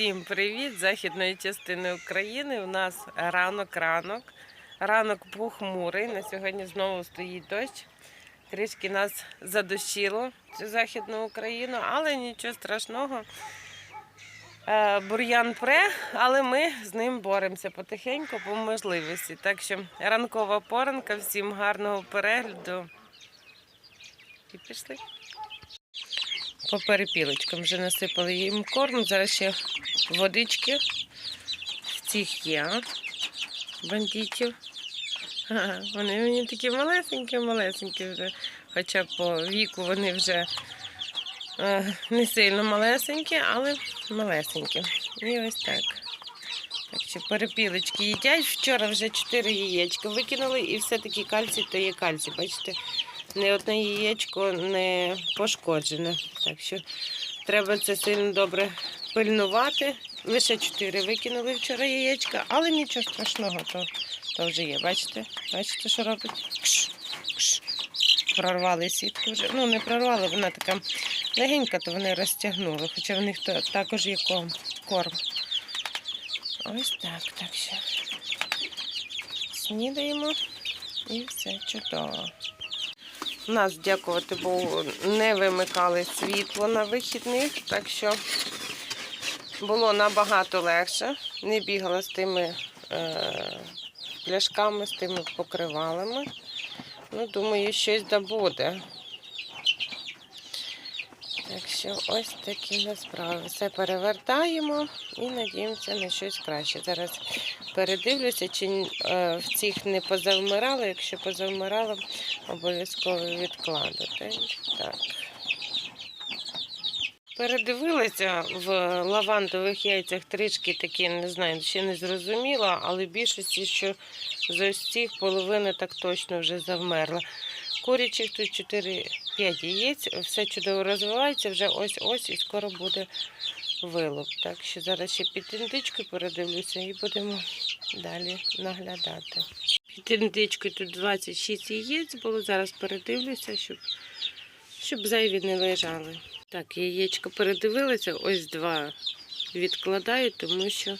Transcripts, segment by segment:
Всім привіт! з Західної частини України. У нас ранок-ранок. Ранок похмурий. На сьогодні знову стоїть дощ. Трішки нас задощило цю Західну Україну, але нічого страшного. Е, Бур'ян пре, але ми з ним боремося потихеньку по можливості. Так що ранкова поранка, всім гарного перегляду. І пішли. По перепілочкам вже насипали їм корм. Зараз ще водички. В цих є бандитів. Вони мені такі малесенькі-малесенькі вже. Хоча по віку вони вже е, не сильно малесенькі, але малесенькі. І ось так. Так що перепілочки їдять. Вчора вже 4 яєчка викинули і все-таки кальцій то є кальцій. Бачите? Ні одне яєчко не пошкоджене. Так що треба це сильно добре пильнувати. Лише 4 викинули вчора яєчка, але нічого страшного, то, то вже є. Бачите? Бачите, що робить? Кш, кш. Прорвали сітку вже. Ну, не прорвали, вона така легенька, то вони розтягнули, хоча в них то, також є корм. Ось так, так що. Снідаємо і все чудово. У нас, дякувати Богу, не вимикали світло на вихідних, так що було набагато легше. Не бігала з тими е, пляшками, з тими покривалами. Ну, думаю, щось да буде. Так що ось такі на справи. Все перевертаємо і надіємося на щось краще. Зараз передивлюся, чи е, в цих не позавмирало. Якщо позавмирало, обов'язково відкладу. Так. Передивилася в лавандових яйцях трішки такі, не знаю, ще не зрозуміла, але більшості, що з ось цих половина так точно вже завмерла. Курячих тут 4-5 яєць, все чудово розвивається, вже ось-ось і скоро буде вилуп. Так що зараз ще під індичкою передивлюся і будемо далі наглядати. Під тут 26 яєць було, зараз передивлюся, щоб, щоб зайві не лежали. Так, яєчко передивилися, ось два відкладаю, тому що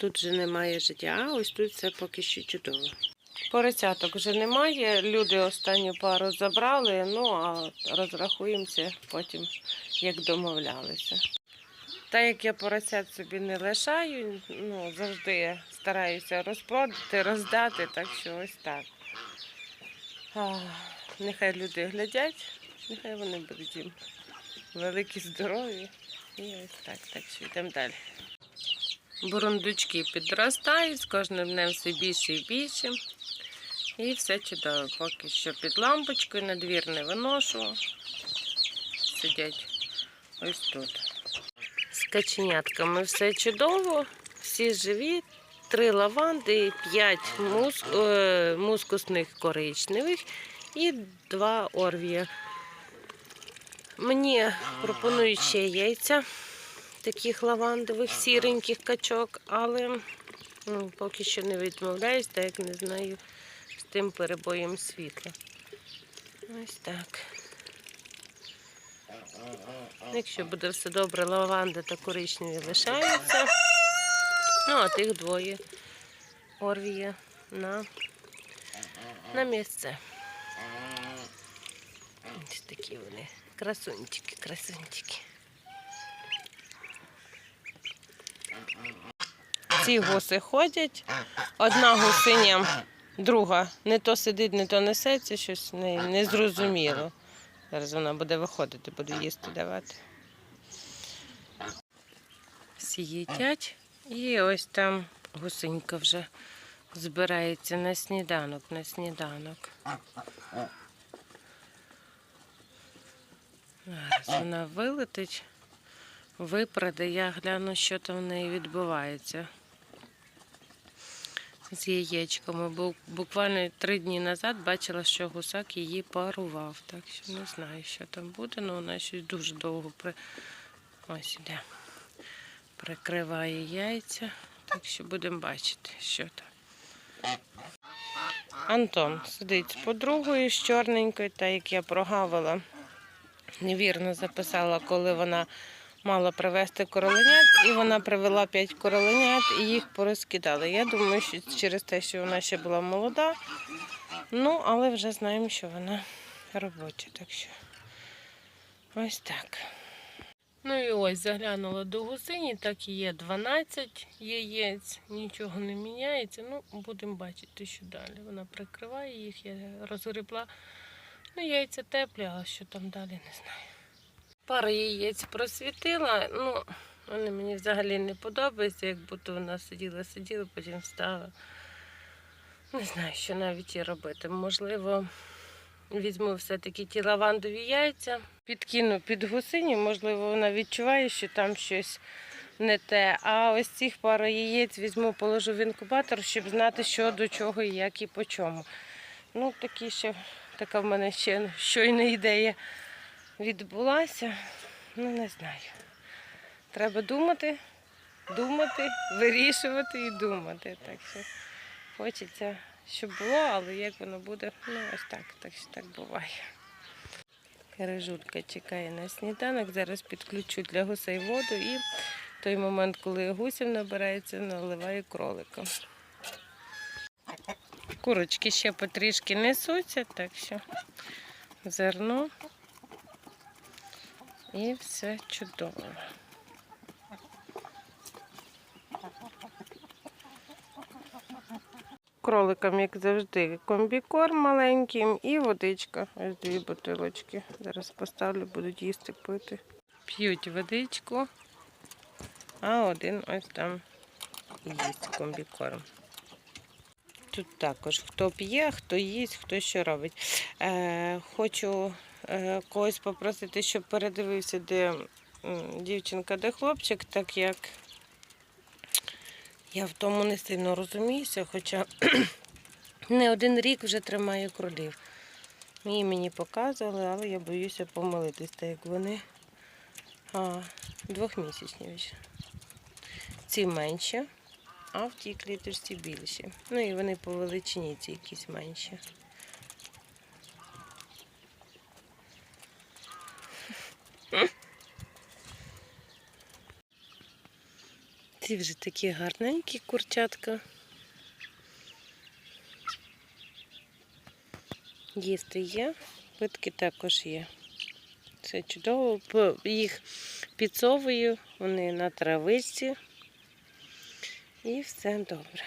тут вже немає життя, а ось тут все поки що чудово. Поросяток вже немає. Люди останню пару забрали, ну а розрахуємося потім, як домовлялися. Та як я поросят собі не лишаю, ну завжди стараюся розпродати, роздати, так що ось так. А, нехай люди глядять, нехай вони будуть їм великі здорові. І ось так, так що йдемо далі. Бурундучки підростають, з кожним днем все більше і більше. І все чудово. Поки що під лампочкою на двір не виношу. Сидять ось тут. З каченятками все чудово, всі живі. Три лаванди, п'ять мус... е, мускусних коричневих і два орвія. Мені пропонують ще яйця таких лавандових, сіреньких качок, але ну, поки що не відмовляюсь, так як не знаю з тим перебоєм світла. Ось так. Якщо буде все добре, лаванда та коричневі лишаються. Ну, а тих двоє орвія на, на місце. Ось такі вони. Красунчики, красунчики. Ці гуси ходять. Одна гусиня, друга не то сидить, не то несеться, щось не, не зрозуміло. Зараз вона буде виходити, буду їсти давати. Всі їдять. І ось там гусенька вже збирається на сніданок, на сніданок. Зараз вона вилетить, випраде, я гляну, що там в неї відбувається з яєчками. Буквально три дні назад бачила, що гусак її парував. Так що не знаю, що там буде, але вона щось дуже довго при... ось іде. Прикриває яйця. Так що будемо бачити, що там. Антон сидить з подругою з чорненькою, та як я прогавила, невірно записала, коли вона мала привезти короленят, і вона привела 5 короленят і їх порозкидали. Я думаю, що через те, що вона ще була молода, ну, але вже знаємо, що вона робоча. Так що ось так. Ну і ось заглянула до гусині, так і є 12 яєць, нічого не міняється. Ну, будемо бачити, що далі. Вона прикриває їх, я розгребла. Ну, яйця теплі, а що там далі, не знаю. Пару яєць просвітила. Ну, вони мені взагалі не подобаються, як будто вона сиділа, сиділа, потім встала. Не знаю, що навіть і робити. Можливо, візьму все-таки ті лавандові яйця, підкину під гусині, можливо, вона відчуває, що там щось не те. А ось цих пару яєць візьму, положу в інкубатор, щоб знати, що до чого, і як і по чому. Ну, такі ще, така в мене ще щойна ідея відбулася. Ну, не знаю. Треба думати, думати, вирішувати і думати. Так що хочеться, щоб було, але як воно буде, ну ось так, так що так буває. Каражулька чекає на сніданок. Зараз підключу для гусей воду і в той момент, коли гусів набирається, наливаю кролика. Курочки ще потрішки несуться, так що зерно і все чудово. Кроликам, як завжди, комбікорм маленьким і водичка. Ось дві бутилочки. Зараз поставлю, будуть їсти пити. П'ють водичку, а один ось там їсть комбікорм. Тут також хто п'є, хто їсть, хто що робить. Е, хочу е, когось попросити, щоб передивився, де дівчинка, де хлопчик, так як я в тому не сильно розуміюся, хоча не один рік вже тримаю кролів. Мені мені показували, але я боюся помилитись, так як вони а, двохмісячні вже. Ці менші, а в тій кліточці більші. Ну і вони по величині ці якісь менші. Ці вже такі гарненькі курчатка. Їсти є, питки також є. Все чудово. Їх підсовую, вони на травичці. І все добре.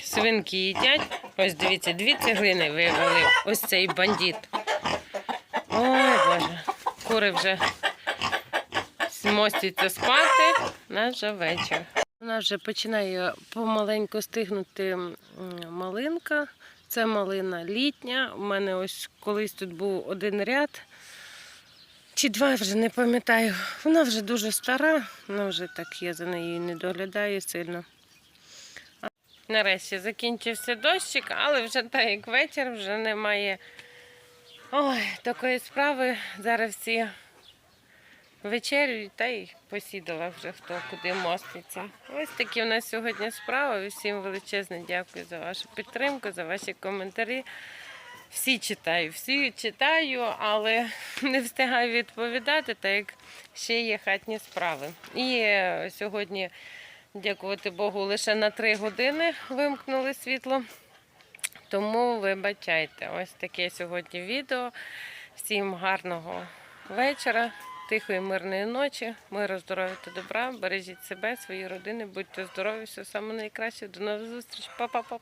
Свинки їдять. Ось дивіться, дві цеглини вивели. Ось цей бандит. Ой, Боже. Кури вже змостяться спати. У нас вже вечір. Вона вже починає помаленьку стигнути малинка. Це малина літня. У мене ось колись тут був один ряд. Чи два вже не пам'ятаю. Вона вже дуже стара, вона вже так я за нею не доглядаю сильно. Нарешті закінчився дощик, але вже так як вечір, вже немає ой, такої справи. Зараз всі вечерюють та й посідала вже хто куди моститься. Ось такі в нас сьогодні справи. Всім величезне дякую за вашу підтримку, за ваші коментарі. Всі читаю, всі читаю, але не встигаю відповідати, так як ще є хатні справи. І е, сьогодні, дякувати Богу, лише на три години вимкнули світло. Тому вибачайте, ось таке сьогодні відео. Всім гарного вечора, тихої, мирної ночі, миру, здоров'я та добра. Бережіть себе, свої родини, будьте здорові, все саме найкраще. До нових зустріч. Па-па-па.